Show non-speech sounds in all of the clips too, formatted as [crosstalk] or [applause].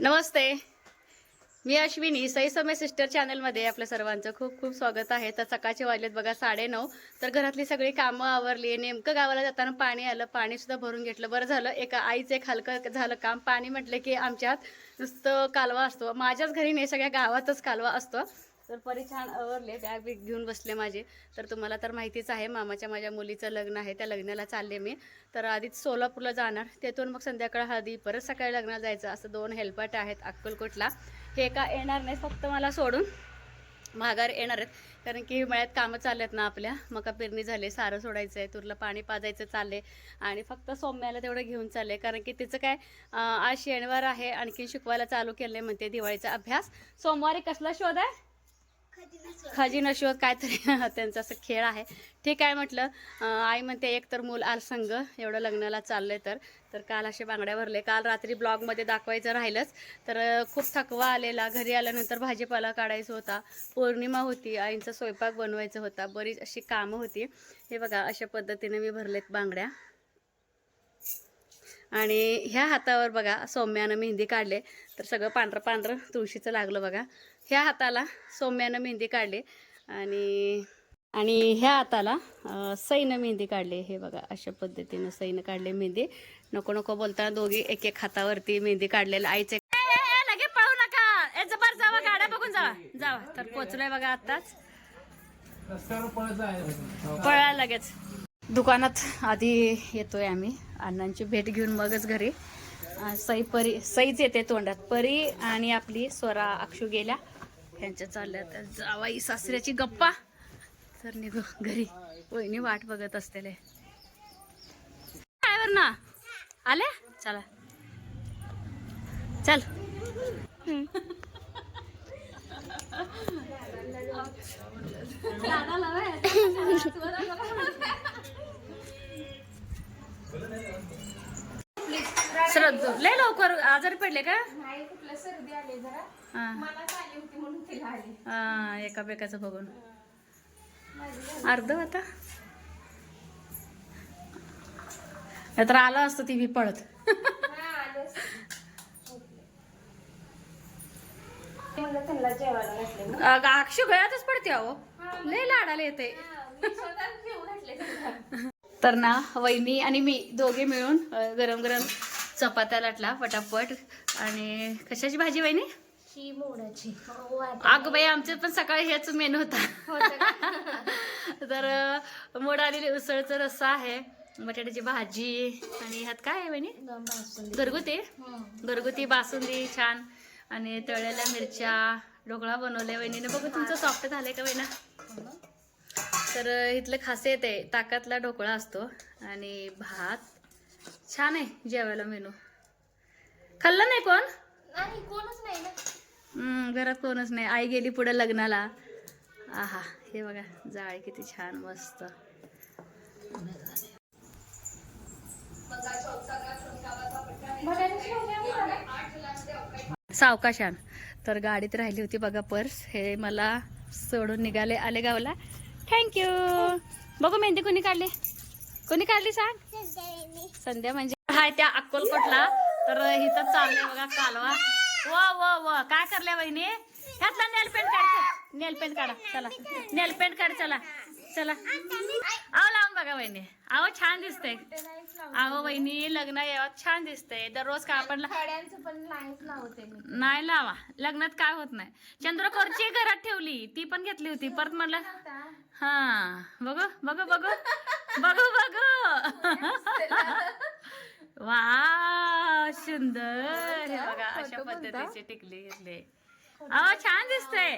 नमस्ते. मी अश्विनी सई समय सिस्टर चॅनलमध्ये आपल्या सर्वांचं खूप खूप स्वागत आहे. तर सकाळचे वाजलेत बघा साडेनऊ. तर घरातली सगळी कामं आवरली नेमकं गावाला जाताना पाणी आलं पाणीसुद्धा भरून घेतलं. बरं झालं एका आईचं एक हलकं झालं काम. पाणी म्हटलं की आमच्यात नुसतं कालवा असतो. माझ्याच घरी नाही सगळ्या गावातच कालवा असतो. तर परी छान आवरले बॅग बिग घेऊन बसले माझे. तर तुम्हाला तर माहितीच आहे मामाच्या माझ्या मुलीचं लग्न आहे त्या लग्नाला चालले मी. तर आधीच सोलापूरला जाणार तिथून मग संध्याकाळ हळदी परत सकाळी लग्नाला जायचं असं दोन हेल्पट आहेत अक्कलकोटला. हे का येणार नाही फक्त मला सोडून माघार येणार आहेत. कारण की हिवाळ्यात कामं चाललेत ना आपल्या मका पेरणी झाले सारं सोडायचं आहे तुरला पाणी पाजायचं चालले. आणि फक्त सौम्याला तेवढं घेऊन चालले कारण की तिचं काय आज शनिवार आहे आणखी शिकवायला चालू केलं म्हणते दिवाळीचा अभ्यास. सोमवारी कसला शोध आहे? खजिना शोध काहीतरी [laughs] त्यांचा असं खेळ आहे. ठीक आहे म्हटलं. आई म्हणते एक तर मूल आलसंघ एवढं लग्नाला चाललंय तर. तर काल असे बांगड्या भरले. काल रात्री ब्लॉगमध्ये दाखवायचं राहिलंच. तर खूप थकवा आलेला. घरी आल्यानंतर भाजीपाला काढायचा होता. पौर्णिमा होती. आईंचा स्वयंपाक बनवायचा होता. बरीच अशी कामं होती. हे बघा अशा पद्धतीने मी भरलेत बांगड्या. आणि ह्या हातावर बघा सौम्यानं मेहंदी काढले. तर सगळं पांढरं पांढरं तुळशीचं लागलं बघा. ह्या हाताला सौम्यानं मेहंदी काढली आणि आणि ह्या हाताला सईनं मेहंदी काढली. हे बघा अशा पद्धतीनं सईनं काढले मेहंदी. नको नको बोलताना दोघी एक एक हातावरती मेहंदी काढलेलं. आईचे लगे पळू नका. जबर जावा गाड्या बघून जावा. जावा. तर पोचलोय बघा आताच पळा लगेच. दुकानात आधी येतोय आम्ही. अण्णांची भेट घेऊन मगच घरी. सई परी सईच येते तोंडात. परी आणि आपली स्वरा अक्षू गेल्या. ह्यांच्या चालल्या तर जावाई सासऱ्याची गप्पा. तर निघू घरी. वहिनी वाट बघत असतेले. ड्रायव्हर ना? आले चला. चल. श्रद्धा लय लवकर आजारी पडले का? सर्दी आली जरा. हा एकामेकाचं बघून. अर्ध आता? तर आलं असतं ती बी पळत. अक्षय गळ्यातच पडते अहो. लय लाडाला येते. मी. तर ना वहिनी आणि मी दोघे मिळून गरम गरम चपात्या लाटला पटापट. आणि कशाची भाजी वहिनी? ही मोडाची. हो, अगं बाई आमच्यात पण सकाळी हेच मेनू होता. तर अ, मोड आलेली उसळचं रस्सा आहे बटाट्याची भाजी आणि ह्यात काय आहे वहिनी? घरगुती? घरगुती बासुंदी छान. आणि तळलेल्या मिरच्या ढोकळा बनवले वहिनीने. बघू तुमचं सॉफ्ट झालंय का वहिना? तर इथलं खासियत आहे ताकातला ढोकळा असतो आणि भात. छान आहे जेवायला मेनू खाल्लं नाही कोण? नाही कोणच नाही ना. घरात कोणच नाही. आई गेली पुढे लग्नाला. आहा हे बघा जाळी किती छान मस्त. सावकाशान. तर गाडीत राहिली होती बघा पर्स. हे मला सोडून निघाले आले गावला थँक्यू बघू मेहंदी कोणी काढली? कोणी काढली सांग? संध्या म्हणजे हाय त्या अक्कलकोटला. तर इथं चाललंय बघा कालवा. व व व. काय करल्या वहिनी? ह्यातला नेल पेंट काढ नेल पेंट काढा. चला. नेल पेंट काढ चला. चला. आव लावून बघा वहिनी. आहो छान दिसतंय. आहो वहिनी लग्न यावं छान दिसतंय. दररोज का आपण नाही लावा. लग्नात काय होत नाही. चंद्रकोरची घरात ठेवली. ती पण घेतली होती. परत म्हणलं हा. बघू बघू बघू. बघू बघू. [laughs] वा सुंदर. बघा अशा पद्धतीची टिकली घेतली. अहो छान दिसतंय.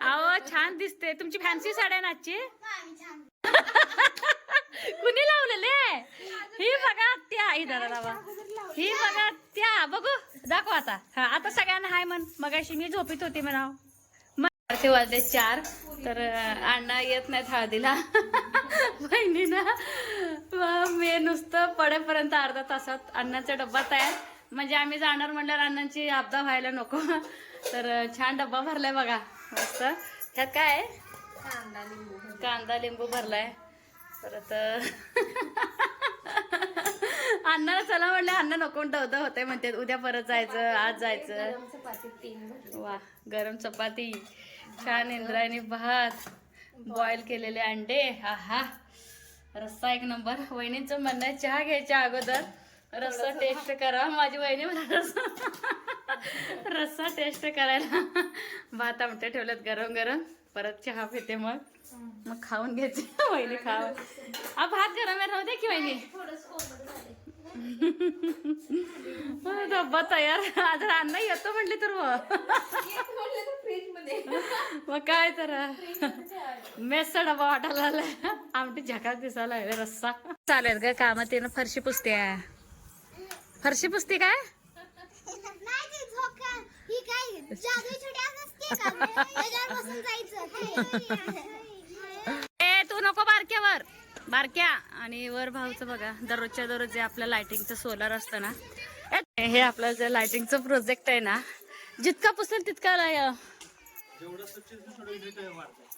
अहो छान दिसते तुमची फॅन्सी साड्या नाची कुणी लावलेले? ही बघा त्या ही दादा दादा. ही बघा त्या बघू दाखव आता. हा आता सगळ्यांना हाय म्हण. मगाशी मी झोपीत होती म्हणाव. मग ते वाजले चार. तर अण्णा येत नाहीत हळदीला. [laughs] बहिणीनं मी नुसतं पडेपर्यंत अर्धा तासात अण्णाचा डब्बा तयार. म्हणजे आम्ही जाणार म्हणल्यावर अण्णांची आपदा व्हायला नको. तर छान डब्बा भरलाय बघा. मस्त. ह्यात काय? आहे कांदा लिंबू कांदा लिंबू भरलाय. परत [laughs] अण्णाला चला म्हणलं अण्णा नको दवदव होते म्हणते उद्या परत जायचं आज जायचं. वा गरम चपाती. छान इंद्रायणी भात. बॉईल केलेले अंडे. हा हा रस्सा एक नंबर. वहिनींचं म्हणणं आहे, चहा घ्यायच्या अगोदर. रस्सा टेस्ट करा. माझी वहिनी मला रस्सा रस्सा टेस्ट करायला भात आमटे ठेवलेत गरम गरम. परत चहा पिते मग. मग खाऊन घ्यायचे. वहिनी खाव आ भात गरम राहू दे की वहिनी. डब्बा तयार. आज अण्णा येतो म्हटले तर मग. काय तर. मेसचा डबा वाटायला आमटी झकास दिसायला रस्सा. चालेल काय कामात येणं फरशी पुसते. फरशी पुसते काय ही ए तू नको बारक्यावर. बारक्या. आणि वर भाऊचं बघा. दररोजच्या दररोज जे आपलं लाइटिंगचं सोलर असतं ना. हे आपलं जे लाइटिंगचं प्रोजेक्ट आहे ना जितका पुसेल तितका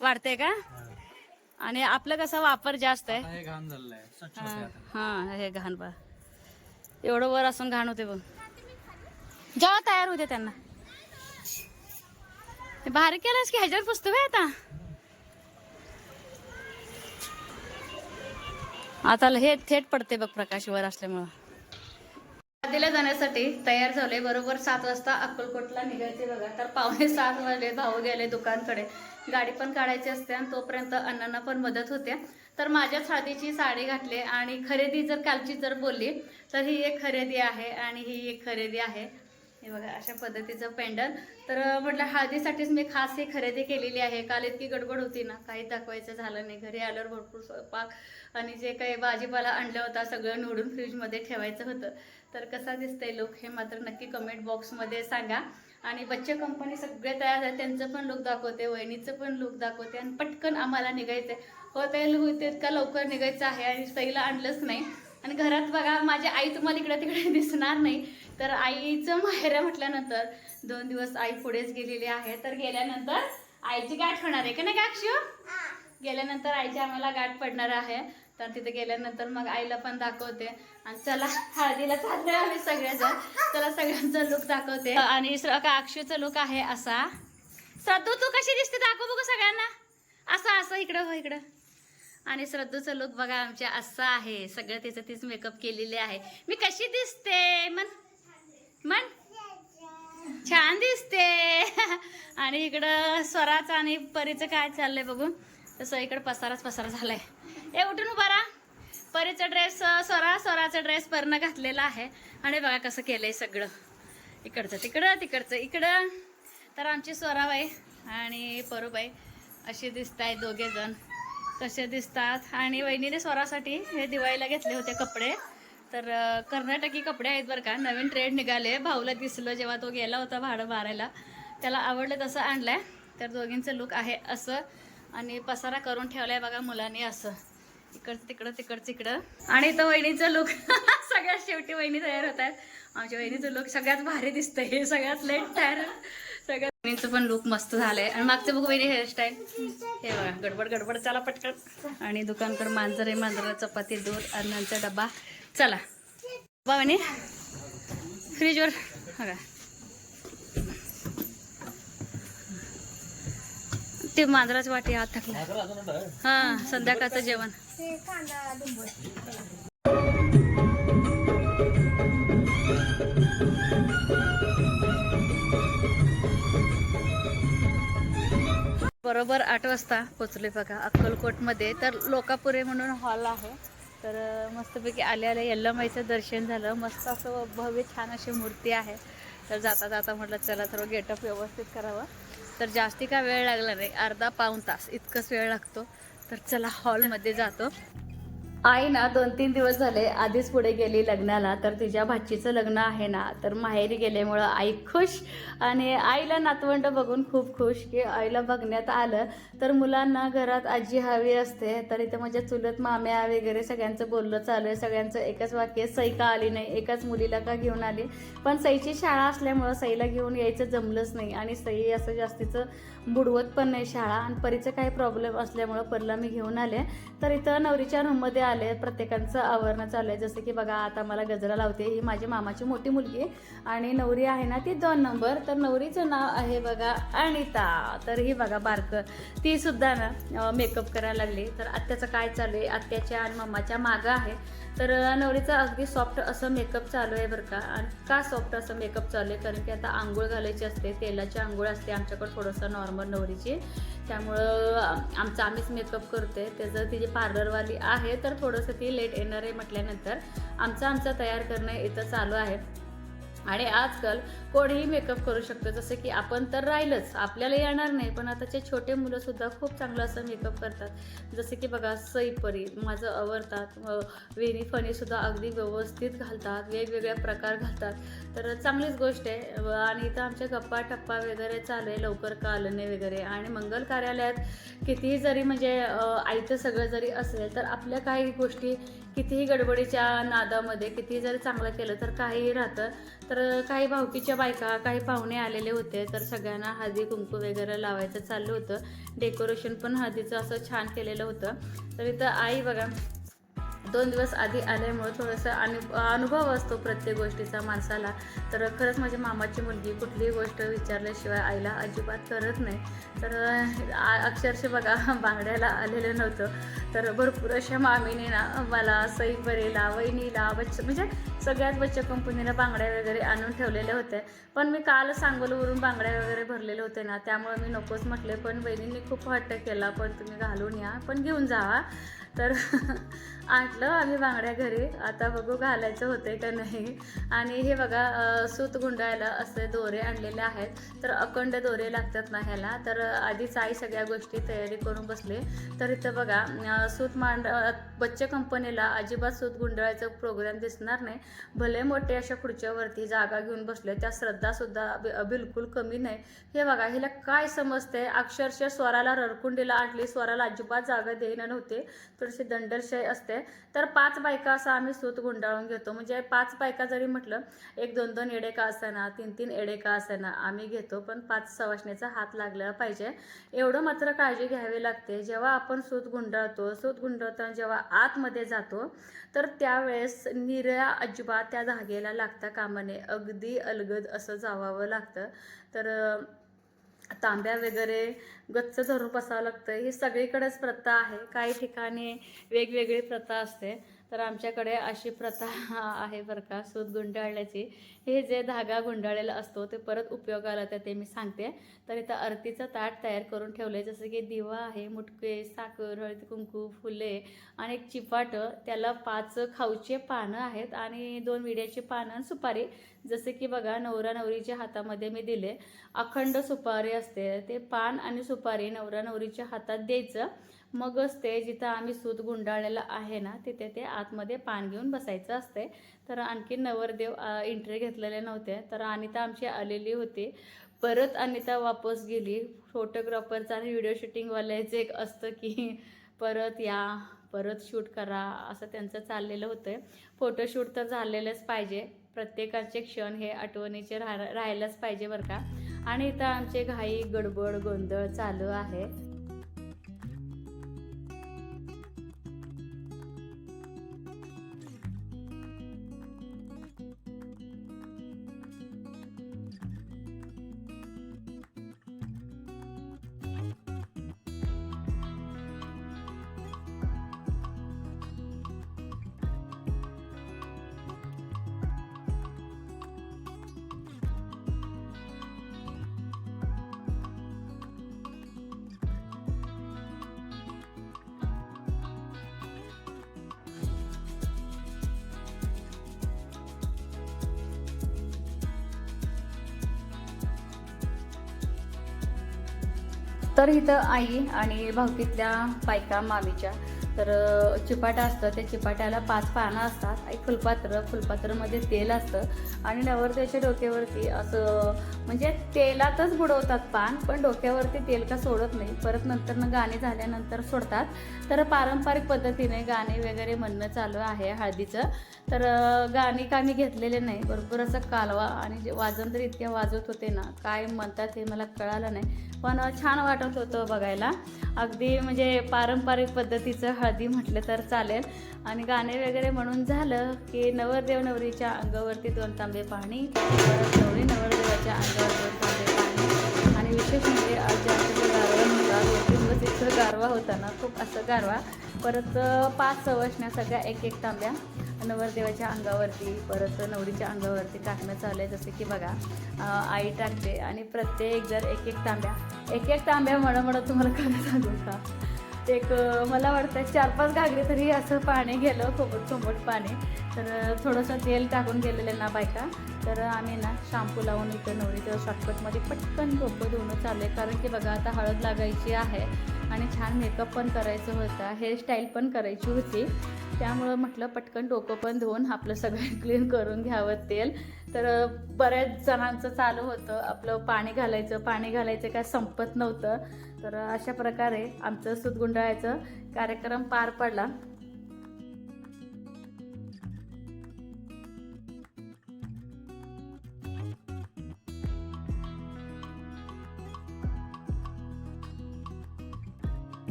वाढते का? आणि आपलं कसा वापर जास्त आहे? हे हा. हा, हे घाण बा एवढं वर असून घाण होते बघ. जेव्हा तयार होते त्यांना. भारी केलंस की ह्याच्यावर पुसतो बे आता. आता हे थेट पडते बघ प्रकाश वर असल्यामुळं. दिल्या जाण्यासाठी तयार झाले बरोबर सात वाजता अक्कलकोटला निघायचे बघा. तर पावणे सात वाजले भाऊ गेले दुकानकडे. गाडी पण काढायची असते आणि तोपर्यंत अण्णांना पण मदत होते. तर माझ्याच हळदीची साडी घातली आणि खरेदी जर कालची जर बोलली तर ही एक खरेदी आहे आणि ही एक खरेदी आहे. हे बघा अशा पद्धतीचं पेंडल. तर म्हटलं हळदीसाठीच मी खास ही खरेदी केलेली आहे. काल इतकी गडबड होती ना काही दाखवायचं झालं नाही. घरी आल्यावर भरपूर स्वयंपाक आणि जे काही भाजीपाला आणलं होता सगळं निवडून फ्रीजमध्ये ठेवायचं होतं. तर कसा दिसतंय लोक हे मात्र नक्की कमेंट बॉक्समध्ये सांगा. आणि बच्चे कंपनी सगळे तयार आहेत त्यांचं पण लुक दाखवते वहिनीचं पण लुक दाखवते आणि पटकन आम्हाला निघायचंय. हो ते लुक इतका लवकर निघायचं आहे आणि सईला आणलंच नाही. आणि घरात बघा माझी आई तुम्हाला इकडे तिकडे [laughs] दिसणार नाही. तर आईचं माहेर म्हटल्यानंतर दोन दिवस आई पुढेच गेलेली आहे. तर गेल्यानंतर आईची गाठ होणार आहे. का नाही का अक्षय? गेल्यानंतर आईची आम्हाला गाठ पडणार आहे. तर तिथे गेल्यानंतर मग आईला पण दाखवते. आणि चला हळदीला चाललोय आम्ही सगळेजण. चला सगळ्यांचा लुक दाखवते. आणि का अक्षयचा लुक आहे असा. श्रद्धू तू कशी दिसते? दाखव बघू सगळ्यांना. असं असं इकडं हो इकडं. आणि श्रद्धूचं लुक बघा आमच्या असं आहे. सगळं तिचं तीच मेकअप केलेली आहे. मी कशी दिसते? मन मन? छान दिसते. आणि इकडं स्वराचं आणि परीचं काय चाललंय बघून? तसं इकडं पसाराच पसार झालाय. ए उठून उभा राहा. परीचा ड्रेस स्वरा स्वराचा ड्रेस परनं घातलेला आहे. आणि बघा कसं केलंय सगळं. इकडचं तिकडं तिकडचं इकडं. तर आमची स्वराबाई आणि परूबाई असे दिसत आहेत दोघे जण. कसे दिसतात. आणि वहिनीने स्वरासाठी हे दिवाळीला घेतले होते कपडे. तर कर्नाटकी कपडे आहेत बरं का. नवीन ट्रेंड निघाले. भाऊला दिसलं जेव्हा तो गेला होता भाडं मारायला. त्याला आवडलं तसं आणलंय. तर दोघींचं लुक आहे असं. आणि पसारा करून ठेवलाय बघा मुलांनी असं. इकडचं तिकडं तिकडचं तिकडं. आणि तो वहिनीचं लुक [laughs] सगळ्यात शेवटी वहिनी तयार होत आहेत आमच्या वहिनीचं लुक सगळ्यात भारी दिसतंय. हे सगळ्यात लेट तयार. सगळ्यात वहिनीचं पण लुक मस्त झालंय. आणि मागचं बघ वहिनी हेअरस्टाईल हे बघा गडबड गडबड. चला पटकन. आणि दुकानकर मांजर आहे मांजरा चपाती दूध अन्नांचा डबा चला. वहिनी. फ्रीजवर बघा. ते मांजराची वाटी हात टाकला. हा संध्याकाळचं जेवण. ते कांदा बरोबर आठ वाजता पोचले बघा अक्कलकोटमध्ये. तर लोकापुरे म्हणून हॉल आहे. तर मस्तपैकी आले आले यल्लमाईचं दर्शन झालं. मस्त असं भव्य छान अशी मूर्ती आहे. तर जाता जाता म्हटलं चला थोडं गेटअप व्यवस्थित करावं. तर जास्ती काय वेळ लागला नाही अर्धा पाऊण तास इतकंच वेळ लागतो. तर चला हॉलमध्ये जातो. आई ना दोन तीन दिवस झाले आधीच पुढे गेली लग्नाला तर तिच्या भाचीचं लग्न आहे ना तर माहेरी गेल्यामुळं आई खुश आणि आईला नातवंड बघून खूप खुश की आईला बघण्यात आलं. तर मुलांना घरात आजी हवी असते तर इथे म्हणजे चुलत माम्या वगैरे सगळ्यांचं बोललं चालू आहे. सगळ्यांचं एकच वाक्य सई का आली नाही एकाच मुलीला का घेऊन आली? पण सईची शाळा असल्यामुळं सईला घेऊन यायचं जमलंच नाही आणि सई असं जास्तीचं बुडवत पण नाही शाळा आणि परीचं काही प्रॉब्लेम असल्यामुळं परीला मी घेऊन आले. तर इथं नवरीच्या रूममध्ये आले प्रत्येकांचं आवरणं चालू आहे. जसं की बघा आता मला गजरा लावते ही माझी मामाची मोठी मुलगी आहे. आणि नवरी आहे ना ती दोन नंबर तर नवरीचं नाव आहे बघा अनिता. तर ही बघा बारकं. ती सुद्धा ना मेकअप करायला लागली. तर आत्याचं काय चालू आहे? आत्याच्या आणि मम्माच्या मागं आहे. तर नवरीचा अगदी सॉफ्ट असं मेकअप चालू आहे बरं का. आणि का सॉफ्ट असं मेकअप चालू आहे? कारण की आता आंघोळ घालायची असते तेलाची आंघोळ असते आमच्याकडे थोडंसं नॉर्मल नवरीची. त्यामुळं आमचं आम्हीच मेकअप करते त्याचं तिची पार्लरवाली आहे तर थोडंसं ती लेट येणार आहे म्हटल्यानंतर आमचं आमचं तयार करणं इथं चालू आहे. आणि आजकाल कोणीही मेकअप करू शकतो. जसं की आपण तर राहिलंच आपल्याला येणार नाही पण आताचे छोटे मुलंसुद्धा खूप चांगलं असं मेकअप करतात. जसं की बघा सईपरी माझं आवडतात वेणी फणीसुद्धा अगदी व्यवस्थित घालतात वेगवेगळ्या प्रकार घालतात. तर चांगलीच गोष्ट आहे. आणि इथं आमच्या गप्पा टप्पा वगैरे चालू आहे लवकर का आलं नाही वगैरे. आणि मंगल कार्यालयात कितीही जरी म्हणजे आईचं सगळं जरी असेल तर आपल्या काही गोष्टी कितीही गडबडीच्या नादामध्ये कितीही जर चांगलं केलं तर काहीही राहतं. तर काही भावकीच्या बायका काही पाहुणे आलेले होते तर सगळ्यांना हळदी कुंकू वगैरे लावायचं चाललं होतं. डेकोरेशन पण हळदीचं असं छान केलेलं होतं. तर इथं आई बघा दोन दिवस आधी आल्यामुळे थोडंसं अनु अनुभव असतो प्रत्येक गोष्टीचा माणसाला. तर खरंच माझ्या मामाची मुलगी कुठलीही गोष्ट विचारल्याशिवाय आईला अजिबात करत नाही. तर अक्षरशः बघा बांगड्याला आलेलं नव्हतं. तर भरपूर अशा मामीने ना मला सई बरेला वहिनीला बच्च म्हणजे सगळ्याच बच्च कंपनीला बांगड्या वगैरे आणून ठेवलेले होते पण मी काल सांगोलवरून बांगड्या वगैरे भरलेले होते ना त्यामुळे मी नकोच म्हटले. पण बहिणींनी खूप हट्ट केला पण तुम्ही घालून या पण घेऊन जावा तर [laughs] आटलं आम्ही बांगड्या घरी. आता बघू घालायचं होते का नाही. आणि हे बघा सूत गुंडायला असे दोरे आणलेले आहेत. तर अखंड दोरे लागतात ना ह्याला. तर आधीच आई सगळ्या गोष्टी तयारी करून बसले. तर इथं बघा सूत मांड बच्चे कंपनीला अजिबात सूत गुंडाळायचा प्रोग्राम दिसणार नाही. भले मोठे अशा खुर्च्यावरती जागा घेऊन बसले त्या श्रद्धासुद्धा बि- बिलकुल कमी नाही. हे बघा हिला काय समजते अक्षरशः स्वराला रडकुंडीला आटली स्वराला अजिबात जागा देणं नव्हते. थोडीशी दंडरशाही असते. तर पाच बायका असं आम्ही सूत गुंडाळून घेतो. म्हणजे पाच बायका जरी म्हटलं एक दोन दोन एडे का असेना तीन तीन एडे का असेना आम्ही घेतो. पण पाच सवाशणीचा हात लागला पाहिजे. एवढं मात्र काळजी घ्यावी लागते. जेव्हा आपण सूत गुंडाळतो सूत गुंडाळताना जेव्हा आतमध्ये जातो तर त्यावेळेस निर्या अजिबात त्या धागेला लागता कामाने अगदी अलगद असं जावावं लागतं. तर तांब्या वगैरे गच्च धरून बसावं लागतं. ही सगळीकडेच प्रथा आहे. काही ठिकाणी वेगवेगळी प्रथा असते. तर आमच्याकडे अशी प्रथा [laughs] आहे बरं का सूत गुंडाळण्याची हे जे धागा गुंडाळलेला असतो ते परत उपयोगाला येतं ते मी सांगते. तर इथं आरतीचं ताट तयार करून ठेवलं आहे जसं की दिवा आहे मुटके साखर हळद कुंकू फुले आणि एक चिपाटं. त्याला पाच खाऊचे पानं आहेत आणि दोन विड्याची पानं आणि सुपारी. जसे की बघा नवरा नवरीच्या हातामध्ये मी दिले. अखंड सुपारी असते. ते पान आणि सुपारी नवरा नवरीच्या हातात द्यायचं. मगच ते जिथं आम्ही सूत गुंडाळलेलं आहे ना तिथे ते आतमध्ये पान घेऊन बसायचं असते. तर आणखी नवरदेव एंट्री घेतलेले नव्हते. तर अनिता आमची आलेली होती. परत अनिता वापस गेली. फोटोग्राफरचं आणि व्हिडिओ शूटिंगवाल्याचं एक असतं की परत या परत शूट करा असं त्यांचं चाललेलं होतं फोटोशूट तर झालेलंच पाहिजे. प्रत्येकाचे क्षण हे आठवणीचे राह राहायलाच पाहिजे बरं का. आणि इथं आमचे घाई गडबड गोंधळ चालू आहे. तर इथं आई आणि भावकीतल्या बायका मामीच्या तर चिपाटा असतं त्या चिपाट्याला पाच पानं असतात. एक फुलपात्र फुलपात्रमध्ये तेल असतं. आणि नवरदेवाच्या डोक्यावरती असं म्हणजे तेलातच बुडवतात पान पण डोक्यावरती तेल का सोडत नाही. परत नंतर गाणे झाल्यानंतर सोडतात. तर पारंपरिक पद्धतीने गाणे वगैरे म्हणणं चालू आहे हळदीचं. तर गाणे गाणी का मी घेतलेले नाही. बरोबर असं कालवा आणि जे वाजन तर इतक्या वाजवत होते ना. काय म्हणतात हे मला कळालं नाही. पण छान वाटत होतं बघायला. अगदी म्हणजे पारंपरिक पद्धतीचं हळदी म्हटलं तर चालेल. आणि गाणे वगैरे म्हणून झालं की नवरदेव नवरीच्या अंगावरती दोन तांबे पाणी परत नवरी नवरदेवाच्या अंगावर दोन तांबे पाणी आणि विशेष म्हणजे आज जास्त जो गारवा होता दोन इतकं गारवा होता ना खूप असं गारवा. परत पाच सवशण्या सगळ्या एक एक तांब्या नवरदेवाच्या अंगावरती परत नवरीच्या अंगावरती टाकणं चालू आहे जसं की बघा आई टाकते आणि प्रत्येक जर एक एक तांब्या एक एक तांब्या म्हणा म्हणत तुम्हाला खरं सांगू का? एक मला वाटतं चार पाच घागरे तरी असं पाणी गेलं सोबत सोबत पाणी. तर थोडंसं तेल टाकून गेलेलं ना बायका. तर आम्ही ना शॅम्पू लावून इथं नवरीच्या शॉर्टकटमध्ये पटकन डोकं धुणं चाललं आहे. कारण की बघा आता हळद लागायची आहे आणि छान मेकअप पण करायचं होतं. हेअरस्टाईल पण करायची होती. त्यामुळं म्हटलं पटकन डोकं पण धुवून आपलं सगळं [laughs] क्लीन करून घ्यावं तेल. तर बऱ्याच जणांचं चालू होतं. आपलं पाणी घालायचं पाणी घालायचं काय संपत नव्हतं. तर अशा प्रकारे आमचं सुतगुंडाळायचं कार्यक्रम पार पडला.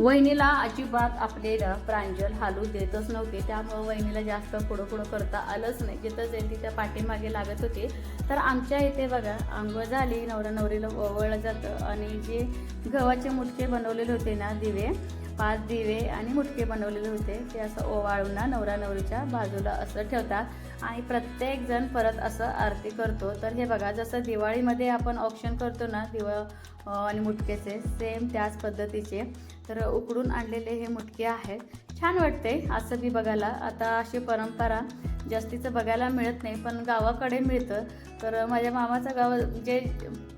वहिनीला अजिबात आपले प्रांजल हालू देतच नव्हते. त्यामुळं वहिनीला जास्त पुढं पुढं करता आलंच नाही. जिथं जयंती त्या पाठीमागे लागत होते. तर आमच्या इथे बघा आंघोळ झाली नवरा नवरीला ओवळलं जातं. आणि जे गव्हाचे मुटके बनवलेले होते ना दिवे पाच दिवे आणि मुटके बनवलेले होते ते असं ओवाळून ना नवरा नवरीच्या बाजूला असं ठेवतात. आणि प्रत्येक जण परत असं आरती करतो. तर हे बघा जसं दिवाळीमध्ये आपण ऑप्शन करतो ना दिवा आणि मुटकेचे सेम त्याच पद्धतीचे. तर उकडून आणलेले हे मुटके आहेत. छान वाटते असं बी बघायला. आता अशी परंपरा जास्तीचं बघायला मिळत नाही पण गावाकडे मिळतं. तर माझ्या मामाचं गाव जे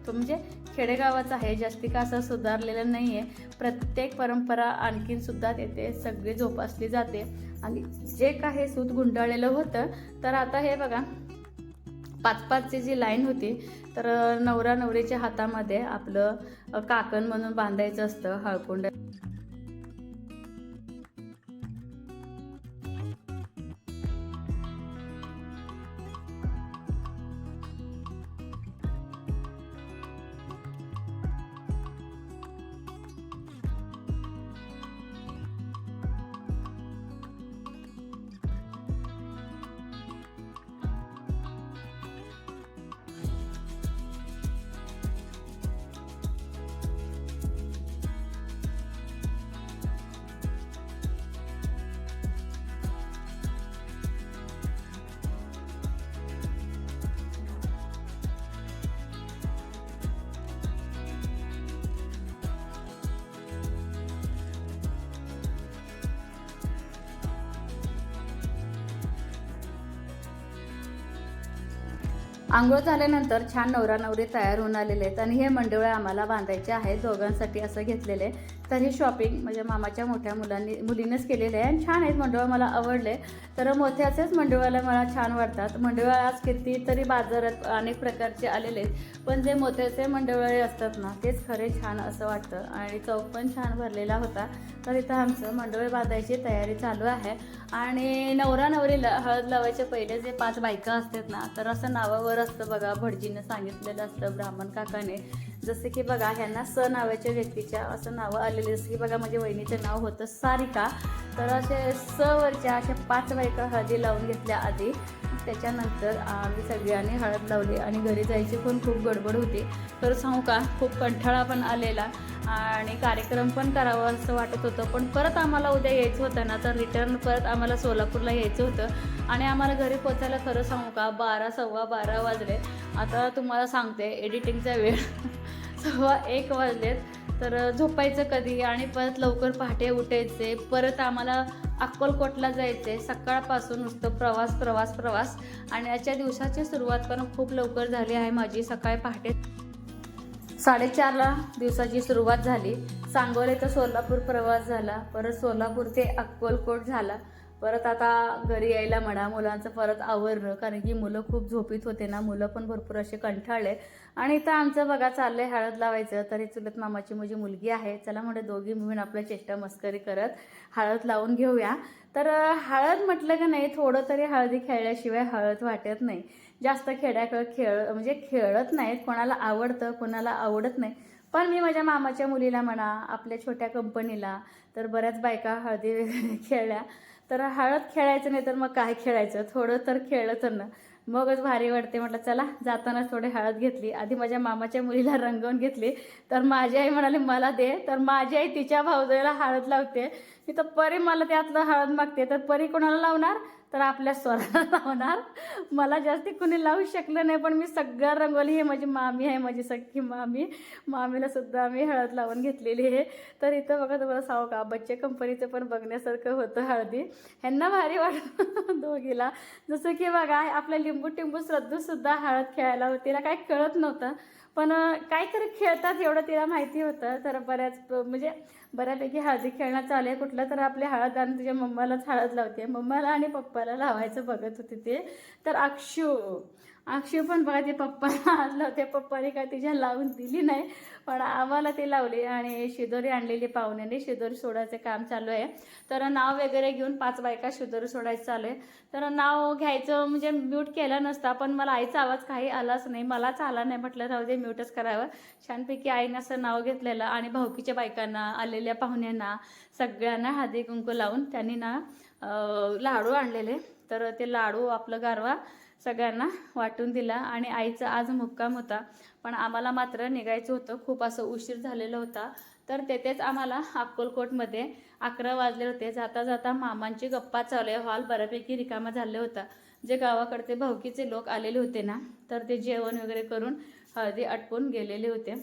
म्हणजे खेडेगावाचं आहे जास्ती का असं सुधारलेलं नाही आहे प्रत्येक परंपरा आणखीन सुद्धा तिथे सगळी जोपासली जाते. आणि जे काही सूत गुंडाळलेलं होतं तर आता हे बघा पाच पाचची जी लाईन होती तर नवरा नवरीच्या हातामध्ये आपलं काकण म्हणून बांधायचं असतं हळकुंड. आंघोळ झाल्यानंतर छान नवरा नवरी तयार होऊन आलेले आहेत आणि हे मंडळ आम्हाला बांधायचे आहेत दोघांसाठी असं घेतलेले आहे. तर हे शॉपिंग म्हणजे मामाच्या मोठ्या मुलांनी मुलीनेच केलेले आहे आणि छान आहेत मंडळ मला आवडले तर मोठ्याचेच मंडळाला मला छान वाटतात. मंडळ आज कितीतरी बाजारात अनेक प्रकारचे आलेले आहेत. पण जे मोत्याचे मंडवळे असतात ना तेच खरे छान असं वाटतं. आणि चौक पण छान भरलेला होता. तर इथं आमचं मंडळ बांधायची तयारी चालू आहे. आणि नवरा नवरीला हळद लावायच्या पहिले जे पाच बायका असतात ना तर असं नावावर असतं बघा भटजीनं सांगितलेलं असतं ब्राह्मण काकाने. जसे की बघा ह्यांना स नावाच्या व्यक्तीच्या असं नावं आलेली जसं की बघा माझ्या वहिनीचं नाव होतं सारिका. तर असे स वरच्या अशा पाच बायका हळदी लावून घेतल्या आधी. त्याच्यानंतर आम्ही सगळ्यांनी हळद लावली आणि घरी जायची पण खूप गडबड होती. तर सांगू का खूप कंठाळा पण आलेला आणि कार्यक्रम पण करावा असं वाटत होतं. पण परत आम्हाला उद्या यायचं होतं ना तर रिटर्न परत आम्हाला सोलापूरला यायचं होतं. आणि आम्हाला घरी पोचायला खरं सांगू का बारा सव्वा बारा वाजले. आता तुम्हाला सांगते एडिटिंगचा वेळ. सव्वा एक वाजलेत. तर झोपायचं कधी आणि परत लवकर पहाटे उठायचे परत आम्हाला अक्कलकोटला जायचे सकाळपासून नुसतं प्रवास प्रवास प्रवास. आणि आजच्या दिवसाची सुरुवात पण खूप लवकर झाली आहे माझी सकाळी पहाटे. साडेचारला दिवसाची सुरुवात झाली. सांगोले तर सोलापूर प्रवास झाला. परत सोलापूर ते अक्कलकोट झाला. परत आता घरी यायला म्हणा मुलांचं परत आवरलं कारण की मुलं खूप झोपीत होते ना मुलं पण भरपूर असे कंठाळले आणि इथं आमचं बघा चाललंय हळद लावायचं तरी चुलत मामाची माझी मुलगी आहे चला म्हणजे दोघी मिळून आपल्या चेष्टा मस्करी करत हळद लावून घेऊया. तर हळद म्हटलं का नाही थोडं तरी हळदी खेळल्याशिवाय हळद वाटत नाही. जास्त खेड्याकडं खेळ म्हणजे खेळत नाहीत कोणाला आवडतं कोणाला आवडत नाही. पण मी माझ्या मामाच्या मुलीला म्हणा आपल्या छोट्या कंपनीला तर बऱ्याच बायका हळदी वगैरे [laughs] खेळल्या. तर हळद खेळायचं नाही तर मग काय खेळायचं? थोडं तर खेळलं तर ना. मगच भारी वाटते. म्हटलं चला जाताना थोडी हळद घेतली. आधी माझ्या मामाच्या मुलीला रंगवून घेतली. तर माझी आई म्हणाली मला दे. तर माझी आई तिच्या भाऊजाईला हळद लावते. मी तर परी मला त्यातलं हळद मागते. तर परी कोणाला लावणार? तर आपल्या स्वराला लावणार. मला जास्ती कुणी लावू शकलं नाही पण मी सगळं रंगवली हे माझी मामी आहे माझी सख्खी मामी. मामीला सुद्धा आम्ही हळद लावून घेतलेली आहे. तर इथं बघा तुम्हाला सांगू का बच्चे कंपनीचं पण बघण्यासारखं होतं हळदी. ह्यांना भारी वाटत [laughs] दोघीला. जसं की बघा आपल्या लिंबू टिंबू श्रद्धूसुद्धा हळद खेळायला होती. तिला काही कळत नव्हतं. पण काय काहीतरी खेळतात एवढं तिला माहिती होतं. तर बऱ्याच म्हणजे बऱ्यापैकी हळदी खेळणं चालू आहे. कुठलं तर आपली हळद आणि तुझ्या मम्मालाच हळद लावते. मम्माला आणि पप्पाला लावायचं बघत होते ते. तर अक्षू अक्षू पण बघा ते पप्पाला आणलं होते पप्पाने काय तिच्या लावून दिली नाही. पण आम्हाला ती लावली आणि शिदोरी आणलेली पाहुण्याने शिदोरी सोडायचं काम चालू आहे. तर नाव वगैरे घेऊन पाच बायका शिदोरी सोडायचं चालू आहे. तर नाव घ्यायचं म्हणजे म्यूट केलं नसता पण मला आईचा आवाज काही आलाच नाही. मलाच आला नाही म्हटलं राहू दे म्यूटच करावं. छानपैकी आईनं असं नाव घेतलेलं आणि भाऊकीच्या बायकांना आलेल्या पाहुण्यांना सगळ्यांना हळदी कुंकू लावून त्यांनी ना लाडू आणलेले. तर ते लाडू आपलं गारवा सगळ्यांना वाटून दिला आणि आईचा आज मुक्काम होता. पण आम्हाला मात्र निघायचं होतं. खूप असं उशीर झालेला होता. तर तेथेच आम्हाला अक्कलकोटमध्ये अकरा वाजले होते. जाता जाता मामांची गप्पा चालू आहे. हॉल बऱ्यापैकी रिकामा झाले होता. जे गावाकडचे भाऊकीचे लोक आलेले होते ना तर ते जेवण वगैरे करून हळदी आटपून गेलेले होते.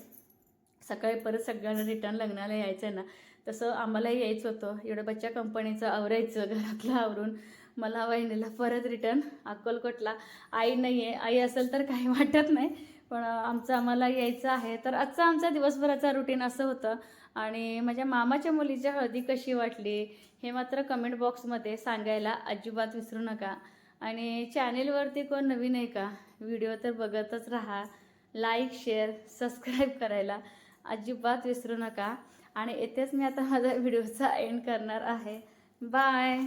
सकाळी परत सगळ्यांना रिटर्न लग्नाला यायचं ना तसं आम्हालाही यायचं होतं. एवढं बच्च्या कंपनीचं आवरायचं घरातलं आवरून. मला वहिनीला परत रिटर्न अक्कलकोटला. आई नाही आहे आई असेल तर काही वाटत नाही. पण आमचं आम्हाला यायचं आहे. तर आजचा आमचा दिवसभराचा रुटीन असं होतं. आणि माझ्या मामाच्या मुलीची हळदी कशी वाटली हे मात्र कमेंट बॉक्समध्ये सांगायला अजिबात विसरू नका. आणि चॅनेलवरती कोण नवीन आहे का? व्हिडिओ तर बघतच राहा. लाईक शेअर सबस्क्राईब करायला अजिबात विसरू नका. आणि येथेच मी आता माझा व्हिडिओचा एंड करणार आहे. बाय